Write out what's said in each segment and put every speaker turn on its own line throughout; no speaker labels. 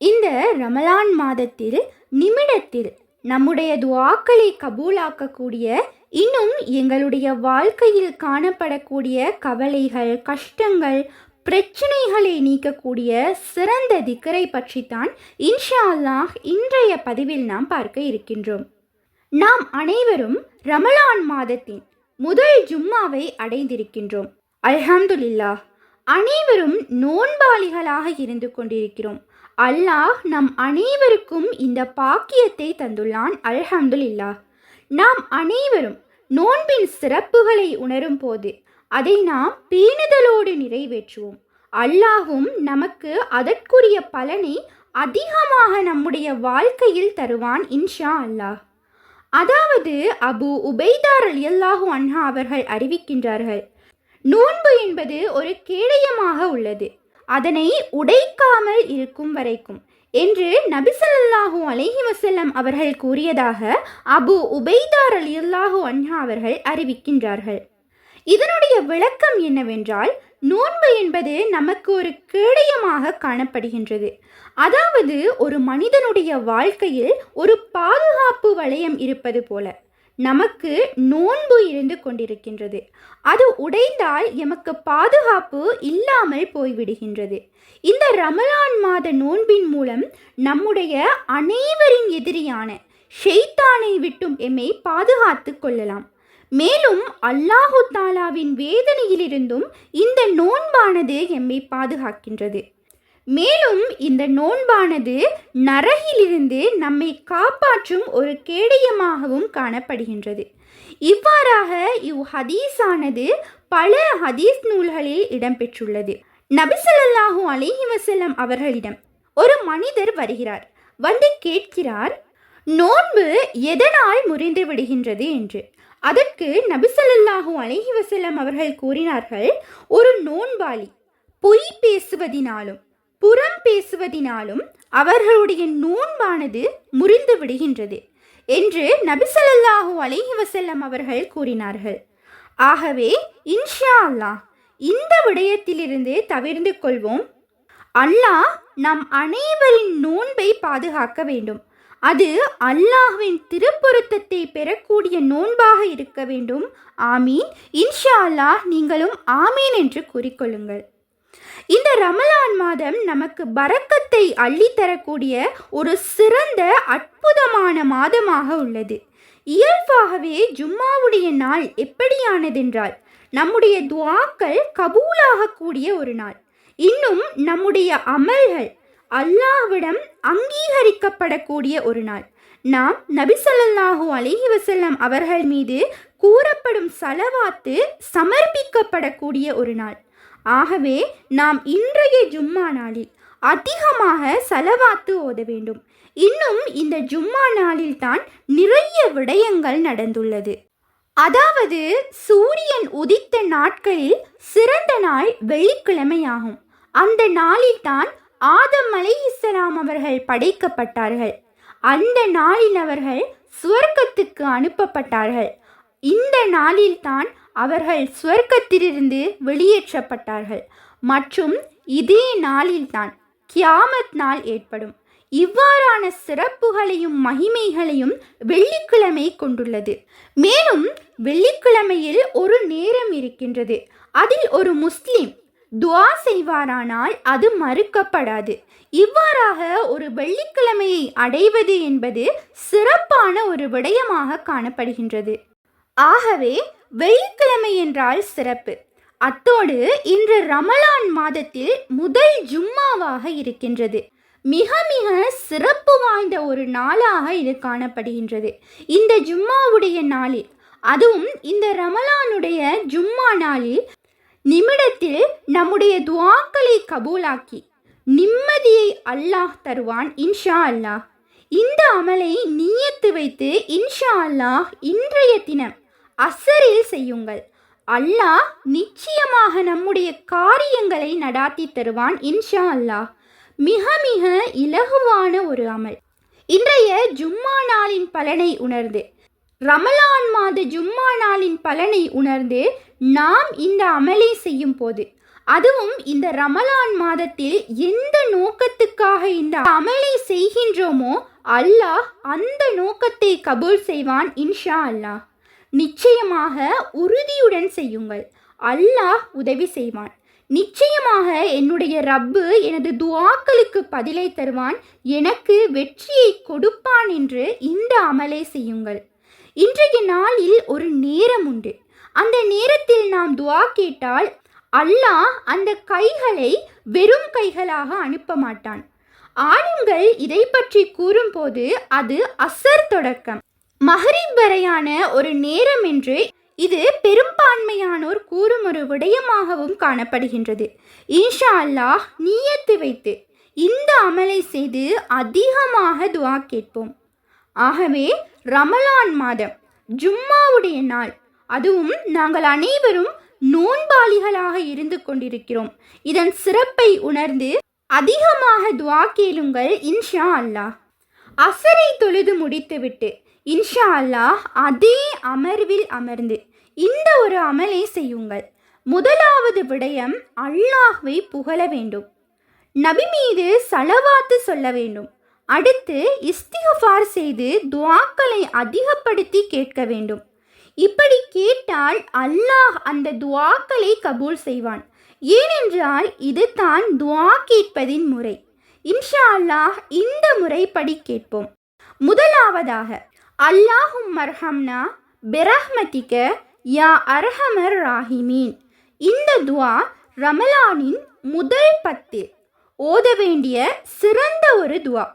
இந்த ரமலான் மாதத்தில் நிமிடத்தில் நம்முடைய துவாக்களை கபூலாக்கக்கூடிய இன்னும் எங்களுடைய வாழ்க்கையில் காணப்படக்கூடிய கவலைகள் கஷ்டங்கள் பிரச்சனைகளை நீக்கக்கூடிய சிறந்த திக்கரை பற்றித்தான் இன்ஷா அல்லாஹ் இன்றைய பதிவில் நாம் பார்க்க இருக்கின்றோம். நாம் அனைவரும் ரமலான் மாதத்தின் முதல் ஜும்மாவை அடைந்திருக்கின்றோம். அல்ஹம்துலில்லாஹ் அனைவரும் நோன்பாளிகளாக இருந்து கொண்டிருக்கிறோம். அல்லாஹ் நம் அனைவருக்கும் இந்த பாக்கியத்தை தந்துள்ளான். அல்ஹம்துல்லா நாம் அனைவரும் நோன்பின் சிறப்புகளை உணரும் போது அதை நாம் பேணுதலோடு நிறைவேற்றுவோம். அல்லாஹும் நமக்கு அதற்குரிய பலனை அதிகமாக நம்முடைய வாழ்க்கையில் தருவான் இன்ஷா அல்லாஹ். அதாவது அபு உபைதார் அலியல்லாஹு அன்ஹா அவர்கள் அறிவிக்கின்றார்கள் நோன்பு என்பது ஒரு கேடயமாக உள்ளது. அதனை உடைக்காமல் இருக்கும் வரைக்கும். என்று நபிசல்லாஹூ அலஹி வசல்லம் அவர்கள் கூறியதாக அபு உபைதார் அலியல்லாஹு அன்ஹா அவர்கள் அறிவிக்கின்றார்கள். இதனுடைய விளக்கம் என்னவென்றால் நோன்பு என்பது நமக்கு ஒரு கேடயமாக காணப்படுகின்றது. அதாவது ஒரு மனிதனுடைய வாழ்க்கையில் ஒரு பாதுகாப்பு வளையம் இருப்பது போல. நமக்கு நோன்பு இருந்து கொண்டிருக்கின்றது. அது உடைந்தால் எமக்கு பாதுகாப்பு இல்லாமல் போய்விடுகின்றது. இந்த ரமலான் மாத நோன்பின் மூலம் நம்முடைய அனைவரின் எதிரியான ஷெய்தானை விட்டும் எம்மை பாதுகாத்து கொள்ளலாம். மேலும் அல்லாஹு தாலாவின் வேதனையிலிருந்தும் இந்த நோன்பானது எம்மை பாதுகாக்கின்றது. மேலும் இந்த நோன்பானது நரகிலிருந்து நம்மை காப்பாற்றும் ஒரு கேடயமாகவும் காணப்படுகின்றது. இவ்வாறாக இவ் ஹதீஸானது பல ஹதீஸ் நூல்களில் இடம்பெற்றுள்ளது. நபிசல்லாஹு அலிஹி வசல்லம் அவர்களிடம் ஒரு மனிதர் வருகிறார். வந்து கேட்கிறார் நோன்பு எதனால் முறிந்து விடுகின்றது? என்று. அதற்கு நபிசல்லாஹு அலிஹி வசல்லம் அவர்கள் கூறினார்கள் ஒரு நோன்பாளி பொய் பேசுவதினாலும் புறம் பேசுவதினாலும் அவர்களுடைய நோன்பானது முறிந்து விடுகின்றது என்று நபிசல்லாஹூ அலிஹி வசல்லம் அவர்கள் கூறினார்கள். ஆகவே இன்ஷா அல்லாஹ் இந்த விடயத்திலிருந்து தவிர்ந்து கொள்வோம். அல்லாஹ் நம் அனைவரின் நோன்பை பாதுகாக்க வேண்டும். அது அல்லாஹ்வின் திருப்பொருத்தத்தை பெறக்கூடிய நோன்பாக இருக்க வேண்டும். ஆமீன். இன்ஷா அல்லாஹ் நீங்களும் ஆமீன் என்று கூறிக்கொள்ளுங்கள். இந்த ரமலான் மாதம் நமக்கு பறக்கத்தை அள்ளித்தரக்கூடிய ஒரு சிறந்த அற்புதமான மாதமாக உள்ளது. இயல்பாகவே ஜும்மாவுடைய நாள் எப்படியானதென்றால் நம்முடைய துவாக்கள் கபூலாகக்கூடிய ஒரு நாள். இன்னும் நம்முடைய அமல்கள் அல்லாஹ்விடம் அங்கீகரிக்கப்படக்கூடிய ஒரு நாள். நாம் நபிசல்லாஹூ அலிஹி வசல்லம் அவர்கள் மீது கூறப்படும் சலவாத்து சமர்ப்பிக்கப்படக்கூடிய ஒரு நாள். ஆகவே நாம் இன்றைய ஜும்மா நாளில் அதிகமாக செலவாத்து ஓத வேண்டும். இன்னும் இந்த ஜும்மா நாளில் தான் நிறைய விடயங்கள் நடந்துள்ளது. அதாவது சூரியன் உதித்த நாட்களில் சிறந்த நாள் வெள்ளிக்கிழமையாகும். அந்த நாளில் தான் ஆதம் அலை இஸ்லாம் அவர்கள் படைக்கப்பட்டார்கள். அந்த நாளில் அவர்கள் சுவர்க்கத்துக்கு அனுப்பப்பட்டார்கள். இந்த நாளில்தான் அவர்கள் சுவர்க்கத்திலிருந்து வெளியேற்றப்பட்டார்கள். மற்றும் இதே நாளில்தான் கியாமத் நாள் ஏற்படும். இவ்வாறான சிறப்புகளையும் மகிமைகளையும் வெள்ளிக்கிழமை கொண்டுள்ளது. மேலும் வெள்ளிக்கிழமையில் ஒரு நேரம் இருக்கின்றது. அதில் ஒரு முஸ்லிம் துவா செய்வாரானால் அது மறுக்கப்படாது. இவ்வாறாக ஒரு வெள்ளிக்கிழமையை அடைவது என்பது சிறப்பான ஒரு விடயமாக காணப்படுகின்றது. ஆகவே வெள்ளிக்கிழமை என்றால் சிறப்பு. அத்தோடு இன்று ரமலான் மாதத்தில் முதல் ஜும்மாவாக இருக்கின்றது. மிக மிக சிறப்பு வாய்ந்த ஒரு நாளாக இது காணப்படுகின்றது. இந்த ஜும்மாவுடைய நாளில் அதுவும் இந்த ரமலானுடைய ஜும்மா நாளில் நிமிடத்தில் நம்முடைய துவாக்களை கபூலாக்கி நிம்மதியை அல்லாஹ் தருவான் இன்ஷா அல்லாஹ். இந்த அமலை நீயத்து வைத்து இன்ஷா அல்லாஹ் இன்றைய தினம் அசரில் செய்யுங்கள். அல்லாஹ் நிச்சயமாக நம்முடைய காரியங்களை நடாத்தி தருவான் இன்ஷா அல்லாஹ். மிக மிக இலகுவான ஒரு அமல். இன்றைய ஜும்மா நாளின் பலனை உணர்ந்து ரமலான் மாத ஜும்மா நாளின் பலனை உணர்ந்து நாம் இந்த அமலை செய்யும் போது அதுவும் இந்த ரமலான் மாதத்தில் எந்த நோக்கத்துக்காக இந்த அமலை செய்கின்றோமோ அல்லாஹ் அந்த நோக்கத்தை கபூல் செய்வான் இன்ஷா அல்லாஹ். நிச்சயமாக உறுதியுடன் செய்யுங்கள். அல்லாஹ் உதவி செய்வான். நிச்சயமாக என்னுடைய ரப்பு எனது துவாக்களுக்கு பதிலை தருவான். எனக்கு வெற்றியை கொடுப்பான் என்று இந்த அமலை செய்யுங்கள். இன்றைய நாளில் ஒரு நேரம் உண்டு. அந்த நேரத்தில் நாம் துவா கேட்டால் அல்லாஹ் அந்த கைகளை வெறும் கைகளாக அனுப்ப மாட்டான். ஆளுங்கள் இதை பற்றி கூறும்போது அது அசர் தொடக்கம். மஹரிப் வரையான ஒரு நேரம் என்று இது பெரும்பான்மையானோர் கூறும் ஒரு விடயமாகவும் காணப்படுகின்றது. இன்ஷா அல்லாஹ் நீயத்து வைத்து இந்த அமலை செய்து அதிகமாக துவா கேட்போம். ஆகவே ரமலான் மாதம் ஜும்மாவுடைய நாள். அதுவும் நாங்கள் அனைவரும் நோன்பாளிகளாக இருந்து கொண்டிருக்கிறோம். இதன் சிறப்பை உணர்ந்து அதிகமாக துவா கேளுங்கள் இன்ஷா அல்லாஹ். அசரை தொழுது முடித்துவிட்டு இன்ஷா அல்லாஹ் அதே அமர்வில் அமர்ந்து இந்த ஒரு அமலை செய்யுங்கள். முதலாவது விடயம் அல்லாஹ்வை புகழ வேண்டும். நபி மீது சலவாத்து சொல்ல வேண்டும். அடுத்து இஸ்திகஃபார் செய்து துவாக்களை அதிகப்படுத்தி கேட்க வேண்டும். இப்படி கேட்டால் அல்லாஹ் அந்த துவாக்களை கபூல் செய்வான். ஏனென்றால் இது தான் துவா கேட்பதின் முறை. இன்ஷா அல்லாஹ் இந்த முறைப்படி கேட்போம். முதலாவதாக அல்லாஹும் மர்ஹம்னா பிரஹ்மதிக்க யா அர்ஹமர் ராஹிமீன். இந்த துவா ரமலானின் முதல் பத்து ஓத வேண்டிய சிறந்த ஒரு துவா.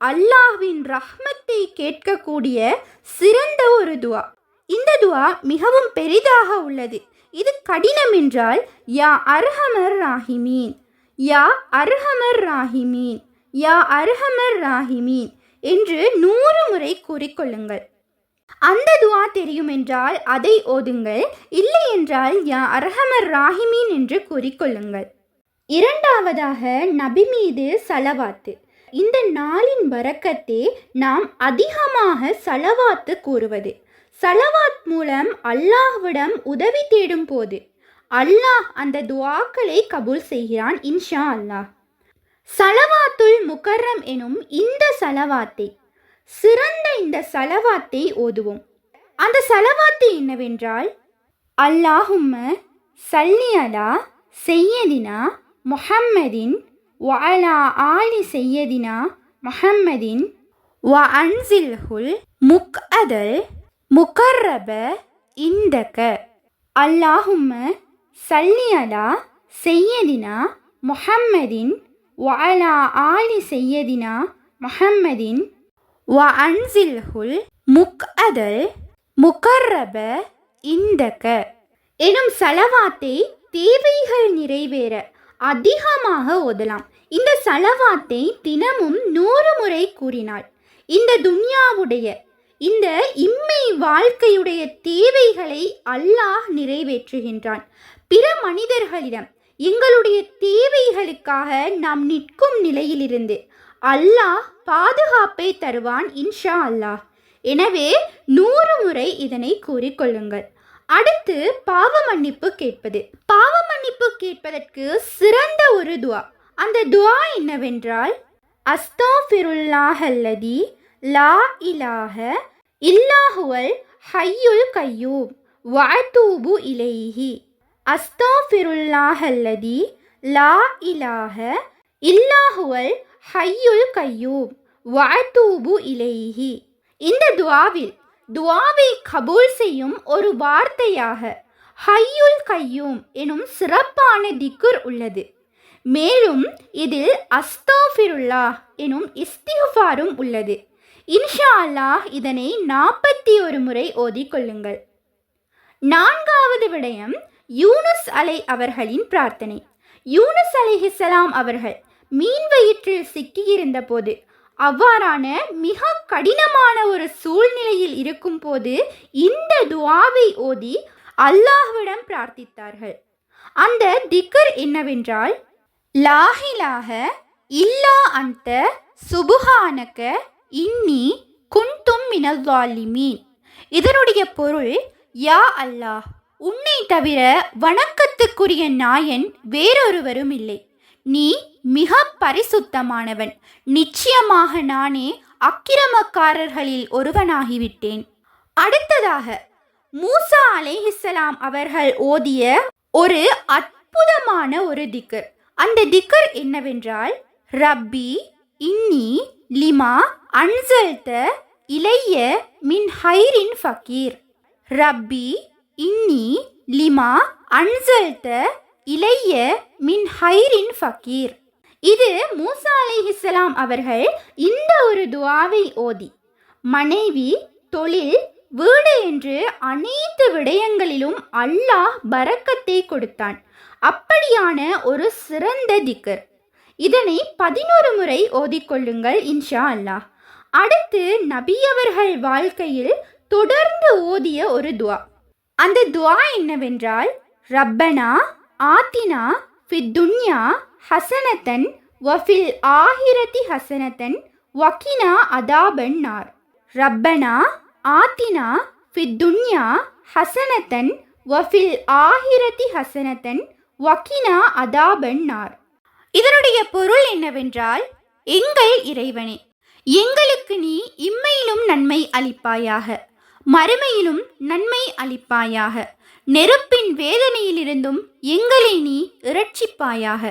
அல்லாஹ்வின் ரஹ்மத்தை கேட்கக்கூடிய சிறந்த ஒரு துவா. இந்த துவா மிகவும் பெரிதாக உள்ளது. இது கடினம் என்றால் யா அர்ஹமர் ராஹிமீன். யா அர்ஹமர் ராஹிமீன். யா அர்ஹமர் ராஹிமீன். என்று நூறு முறை கூறிக்கொள்ளுங்கள். அந்த துவா தெரியும் என்றால் அதை ஓதுங்கள். இல்லை என்றால் யா அர்ஹமர் ராஹிமீன் என்று கூறிக்கொள்ளுங்கள். இரண்டாவதாக நபி மீது சலவாத்து. இந்த நாளின் வரக்கத்தே நாம் அதிகமாக சலவாத்து கூறுவது. சலவாத் மூலம் அல்லாஹ்விடம் உதவி தேடும் போது அல்லாஹ் அந்த துவாக்களை கபூல் செய்கிறான் இன்ஷா அல்லாஹ். சலவாத்துல் முகர்ரம் எனும் இந்த சலவாத்தை சிறந்த இந்த சலவாத்தை ஓதுவோம். அந்த சலவாத்து என்னவென்றால் அல்லாஹும்ம சல்லி அலா செய்யதினா முஹம்மதின் வஅலா ஆலி செய்யதினா முஹம்மதின் வ அன்சில்ஹுல் முக்அதல் முகர்ரப இந்தக. அல்லாஹும்ம சல்லி அலா செய்யதினா முஹம்மதின் வஅலா ஆலி செய்யதினா முஹம்மதின் வ அன்சில்ஹுல் முக்அதல் முகர்ரப இந்தக எனும் சலவாத்தை தேவைகள் நிறைவேற அதிகமாக ஓதலாம். இந்த சலவாத்தை தினமும் நூறு முறை கூறினாள். இந்த துன்யாவுடைய இந்த இம்மை வாழ்க்கையுடைய தேவைகளை அல்லாஹ் நிறைவேற்றுகின்றான். பிற மனிதர்களிடம் எங்களுடைய தேவைகளுக்காக நாம் நிற்கும் நிலையிலிருந்து அல்லாஹ் பாதுகாப்பை தருவான் இன்ஷா அல்லாஹ். எனவே நூறு முறை இதனை கூறிக்கொள்ளுங்கள். அடுத்து பாவ மன்னிப்பு கேட்பது. பாவ மன்னிப்பு கேட்பதற்கு சிறந்த ஒரு துவா. அந்த துவா என்னவென்றால் அஸ்தாஃபிருல்லாஹல்லதி லா இலாஹ இல்லாஹுவல் ஹையுல் கையூம். வஅதூபு இலைஹி. அஸ்தாஃபிருல்லாஹல்லதி லா இலாஹ இல்லாஹுவல் ஹையுல் கையூம். வஅதூபு இலேஹி. இந்த துவாவில் துவாவை கபூல் செய்யும் ஒரு வார்த்தையாக ஹையுல் கையூம் எனும் சிறப்பான திக்குர் உள்ளது. மேலும் இதில் அஸ்தாஃபிருல்லா எனும் இஸ்திஃபாரும் உள்ளது. இன்ஷா அல்லாஹ் இதனை நாற்பத்தி ஒரு முறை ஓதிக்கொள்ளுங்கள் நான்காவது விடயம் யூனுஸ் அலை அவர்களின் பிரார்த்தனை. யூனுஸ் அலைஹிசலாம் அவர்கள் மீன் வயிற்றில் சிக்கியிருந்த போது அவ்வாறான மிக கடினமான ஒரு சூழ்நிலையில் இருக்கும்போது இந்த துவாவை ஓதி அல்லாஹ்விடம் பிரார்த்தித்தார்கள். அந்த திக்கர் என்னவென்றால் லாஹிலாக இல்லா அந்த சுபுகானக்க இன்னி குன்தும் மினவாலிமீன் இதனுடைய பொருள் யா அல்லாஹ் உன்னை தவிர வணக்கத்துக்குரிய நாயன் வேறொருவரும் இல்லை நீ மிக பரிசுத்தமானவன். நிச்சயமாக நானே அக்கிரமக்காரர்களில் ஒருவனாகிவிட்டேன். அடுத்ததாக மூசா அலைஹிஸ்ஸலாம் அவர்கள் ஓதிய ஒரு அற்புதமான ஒரு திக்கர். அந்த திக்கர் என்னவென்றால் ரப்பி இன்னி லிமா அன்சல்த இளைய மின் ஹைரின் ஃபக்கீர். ரப்பி இன்னி லிமா அன்சல்த இளைய மின் ஹைரின் ஃபக்கீர். இது மூசா அலிஹிஸ்லாம் அவர்கள் இந்த ஒரு துவாவை ஓதி மனைவி தொழில் வீடு என்று அனைத்து விடயங்களிலும் அல்லாஹ் பரக்கத்தை கொடுத்தான். அப்படியான ஒரு சிறந்த திக்கர் இதனை பதினோரு முறை ஓதிக்கொள்ளுங்கள் இன்ஷா அல்லாஹ். அடுத்து நபியவர்கள் வாழ்க்கையில் தொடர்ந்து ஓதிய ஒரு துவா. அந்த துவா என்னவென்றால் ரப்பனா ஆத்தினா ஃபித்துன்யா ஹசனத்தன் வஃபில் ஆஹிரதி ஹசனத்தன் வக்கினா அதாபன் நார் ரப்பனா ஆத்தினா ஃபித்துன்யா ஹசனத்தன் வஃபில் ஆஹிரதி ஹசனத்தன் வக்கினா அதாபன் நார் இதனுடைய பொருள் என்னவென்றால் எங்கள் இறைவனே எங்களுக்கு நீ இம்மையிலும் நன்மை அளிப்பாயாக. மறுமையிலும் நன்மை அளிப்பாயாக. நெருப்பின் வேதனையிலிருந்தும் எங்களை நீ இரட்சிப்பாயாக.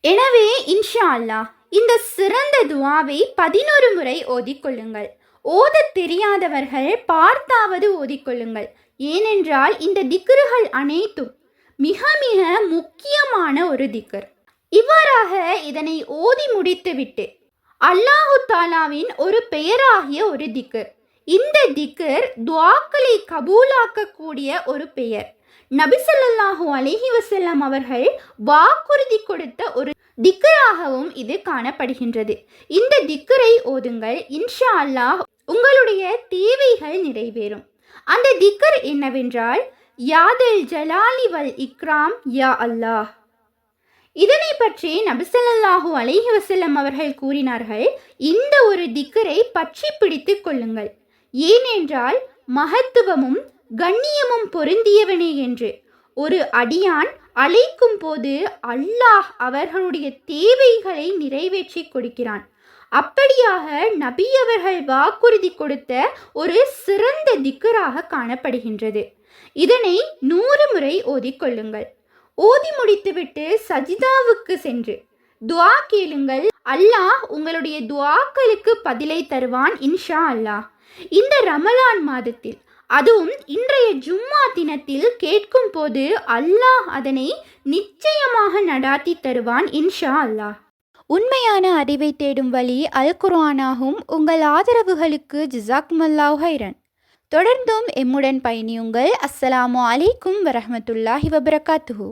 எனவே இன்ஷா அல்லாஹ் இந்த சிறந்த துவாவை பதினொரு முறை ஓதிக்கொள்ளுங்கள். ஓதத் தெரியாதவர்கள் பார்த்தாவது ஓதிக்கொள்ளுங்கள். ஏனென்றால் இந்த திக்ருகள் அனைத்தும் மிக மிக முக்கியமான ஒரு திக்கர் இவ்வாறாக இதனை ஓதி முடித்துவிட்டு அல்லாஹு தாலாவின் ஒரு பெயராகிய ஒரு திக்கர் இந்த திக்கர் துவாக்களை கபூலாக்கக்கூடிய ஒரு பெயர். நபிசல்லாஹூ அலைஹி வசல்லாம் அவர்கள் வாக்குறுதி கொடுத்த ஒரு திக்கராகவும் இது காணப்படுகின்றது. இந்த திக்கரை ஓதுங்கள் இன்ஷா அல்லாஹ் உங்களுடைய தேவைகள் நிறைவேறும். அந்த திக்கர் என்னவென்றால் யாதல் ஜலாலி வல் இக்ராம் யா அல்லாஹ். இதனை பற்றி நபிசல்லாஹூ அலிஹி வசல்லம் அவர்கள் கூறினார்கள் இந்த ஒரு திக்கரை பற்றி பிடித்து கொள்ளுங்கள். ஏனென்றால் மகத்துவமும் கண்ணியமும் பொருந்தியவனே என்று. ஒரு அடியான் அழைக்கும் போது அல்லாஹ் அவர்களுடைய தேவைகளை நிறைவேற்றி கொடுக்கிறான். அப்படியாக நபி அவர்கள் வாக்குறுதி கொடுத்த ஒரு சிறந்த திக்கராக காணப்படுகின்றது. இதனை நூறு முறை ஓதிக்கொள்ளுங்கள் ஓதி முடித்துவிட்டு சஜிதாவுக்கு சென்று துவா கேளுங்கள். அல்லாஹ் உங்களுடைய துவாக்களுக்கு பதிலை தருவான் இன்ஷா அல்லாஹ். இந்த ரமலான் மாதத்தில் அதுவும் இன்றைய ஜும்மா தினத்தில் கேட்கும் போது அல்லாஹ் அதனை நிச்சயமாக நடாத்தி தருவான் இன்ஷா அல்லாஹ். உண்மையான அறிவை தேடும் வழி அல் குர்ஆனாகும். உங்கள் ஆதரவுகளுக்கு ஜிசாக்மல்லாஹ் ஹைரன் தொடர்ந்தும் எம்முடன் பயணியுங்கள். அஸ்ஸலாமு அலைக்கும் வரஹமத்துல்லாஹி வபரகாத்துஹூ.